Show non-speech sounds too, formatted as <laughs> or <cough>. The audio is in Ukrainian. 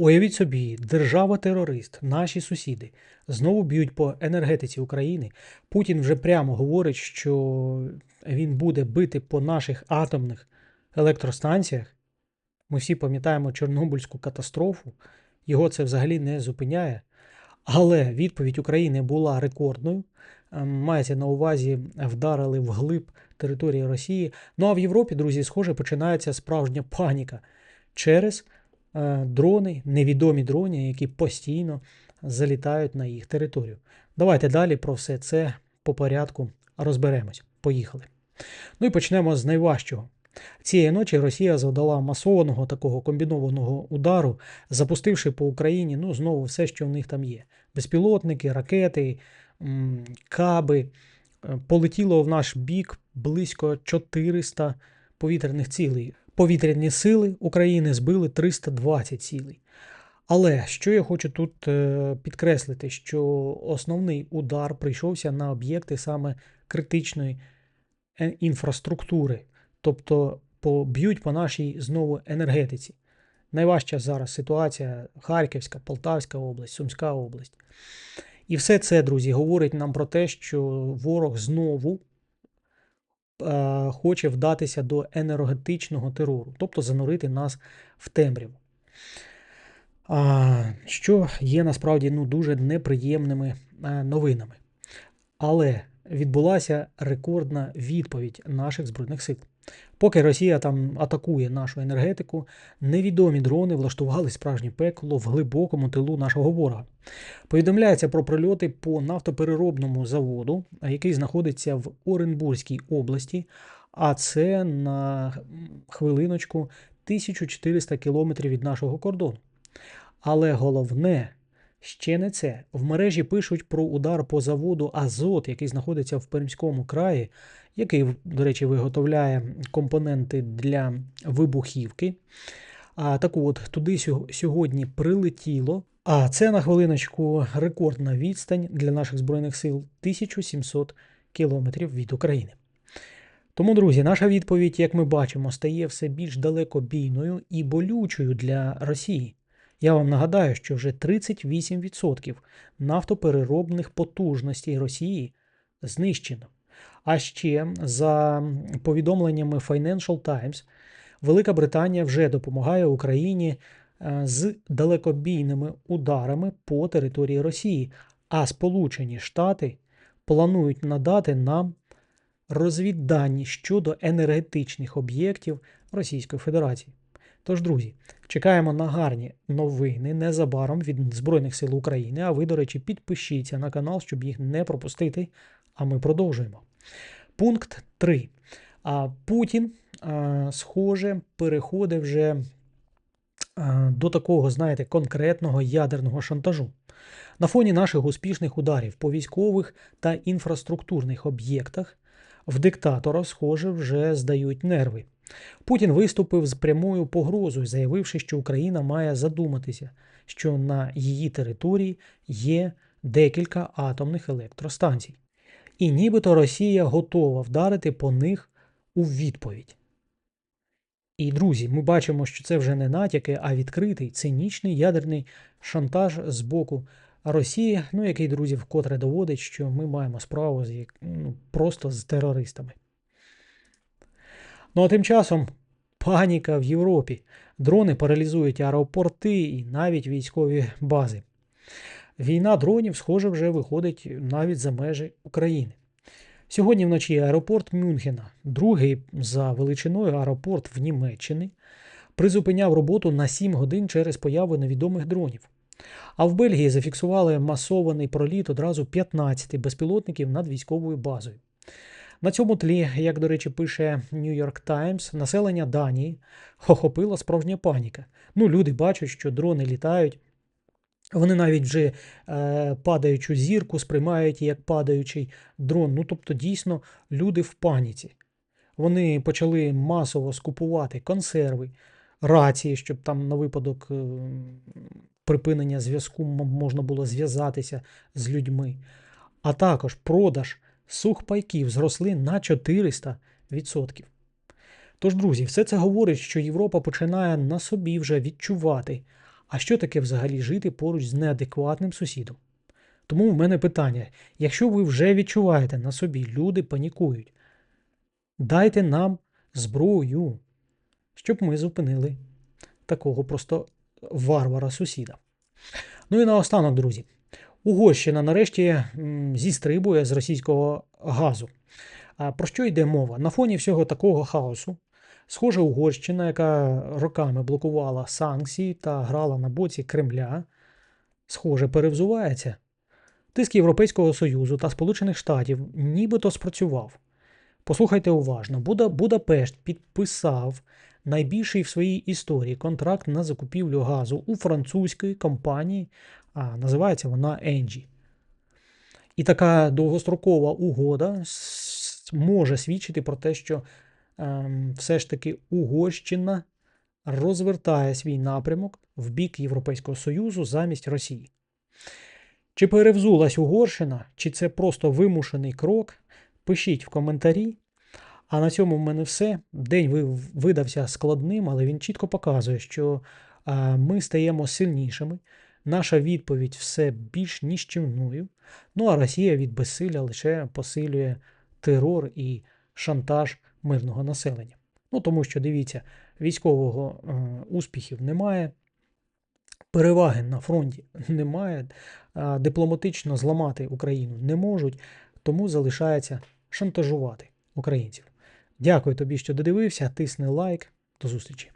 Уявіть собі, держава-терорист, наші сусіди знову б'ють по енергетиці України. Путін вже прямо говорить, що він буде бити по наших атомних електростанціях. Ми всі пам'ятаємо Чорнобильську катастрофу. Його це взагалі не зупиняє. Але відповідь України була рекордною. Ем, Мається на увазі, вдарили вглиб території Росії. Ну а в Європі, друзі, схоже, починається справжня паніка через дрони, невідомі дрони, які постійно залітають на їх територію. Давайте далі про все це по порядку розберемось. Поїхали. Ну і почнемо з найважчого. Цієї ночі Росія завдала масованого такого комбінованого удару, запустивши по Україні ну, знову все, що в них там є: безпілотники, ракети, каби. Е, Полетіло в наш бік близько 400 повітряних цілей. Повітряні сили України збили 320 цілей. Але що я хочу тут е, підкреслити, що основний удар прийшовся на об'єкти саме критичної е, інфраструктури, тобто б'ють по нашій знову енергетиці. Найважча зараз ситуація Харківська, Полтавська область, Сумська область. І все це, друзі, говорить нам про те, що ворог знову хоче вдатися до енергетичного терору, тобто занурити нас в темряву. Що є насправді ну, дуже неприємними е, новинами. Але відбулася рекордна відповідь наших збройних сил. Поки Росія там атакує нашу енергетику, невідомі дрони влаштували справжнє пекло в глибокому тилу нашого ворога. Повідомляється про прильоти по нафтопереробному заводу, який знаходиться в Оренбурзькій області, а це на хвилиночку 1400 кілометрів від нашого кордону. Але головне ще не це. В мережі пишуть про удар по заводу Азот, який знаходиться в Пермському краї, який, до речі, виготовляє компоненти для вибухівки. А так от туди сьогодні прилетіло. А це на хвилиночку рекордна відстань для наших збройних сил 1700 кілометрів від України. Тому, друзі, наша відповідь, як ми бачимо, стає все більш далекобійною і болючою для Росії. Я вам нагадаю, що вже 38% нафтопереробних потужностей Росії знищено. А ще, за повідомленнями Financial Times, Велика Британія вже допомагає Україні е, з далекобійними ударами по території Росії, а Сполучені Штати планують надати нам розвіддані щодо енергетичних об'єктів Російської Федерації. Тож, друзі, чекаємо на гарні новини незабаром від Збройних сил України. А ви, до речі, підпишіться на канал, щоб їх не пропустити. А ми продовжуємо. Пункт 3. А Путін, схоже, переходить вже до такого, знаєте, конкретного ядерного шантажу. На фоні наших успішних ударів по військових та інфраструктурних об'єктах в диктатора, схоже, вже здають нерви. Путін виступив з прямою погрозою, заявивши, що Україна має задуматися, що на її території є декілька атомних електростанцій. І нібито Росія готова вдарити по них у відповідь. І, друзі, ми бачимо, що це вже не натяки, а відкритий цинічний ядерний шантаж з боку Росії, ну який, друзі, вкотре доводить, що ми маємо справу з ну, просто з терористами. Ну а тим часом паніка в Європі. Дрони паралізують аеропорти і навіть військові бази. Війна дронів, схоже, вже виходить навіть за межі України. Сьогодні вночі аеропорт Мюнхена, другий за величиною аеропорт в Німеччині, призупиняв роботу на 7 годин через появу невідомих дронів. А в Бельгії зафіксували масований проліт одразу 15 безпілотників над військовою базою. На цьому тлі, як до речі, пише New York Times, населення Данії охопила справжня паніка. Ну, люди бачать, що дрони літають. Вони навіть вже е, падаючу зірку сприймають як падаючий дрон. Ну, тобто, дійсно, люди в паніці. Вони почали масово скупувати консерви, рації, щоб там на випадок е, припинення зв'язку можна було зв'язатися з людьми. А також продаж сухпайків зросли на 400%. Тож, друзі, все це говорить, що Європа починає на собі вже відчувати А що таке взагалі жити поруч з неадекватним сусідом? Тому в мене питання: якщо ви вже відчуваєте на собі, люди панікують, дайте нам зброю, щоб ми зупинили такого просто варвара сусіда. Ну і наостанок, друзі. Угорщина нарешті зістрибує з російського газу. А про що йде мова? На фоні всього такого хаосу, схоже, Угорщина, яка роками блокувала санкції та грала на боці Кремля, схоже, перевзувається. Тиск Європейського Союзу та Сполучених Штатів нібито спрацював. Послухайте уважно, Буда, Будапешт підписав найбільший в своїй історії контракт на закупівлю газу у французької компанії, а називається вона Engie. І така довгострокова угода може свідчити про те, що ем, все ж таки Угорщина розвертає свій напрямок в бік Європейського Союзу замість Росії. Чи перевзулась Угорщина, чи це просто вимушений крок? Пишіть в коментарі. А на цьому в мене все. День видався складним, але він чітко показує, що ми стаємо сильнішими. Наша відповідь все більш ніщівною. Ну а Росія від безсилля лише посилює терор і шантаж мирного населення. Ну тому що дивіться, військового е, успіхів немає, переваги на фронті <laughs> немає, а дипломатично зламати Україну не можуть, тому залишається шантажувати українців. Дякую тобі, що додивився. Тисни лайк. До зустрічі.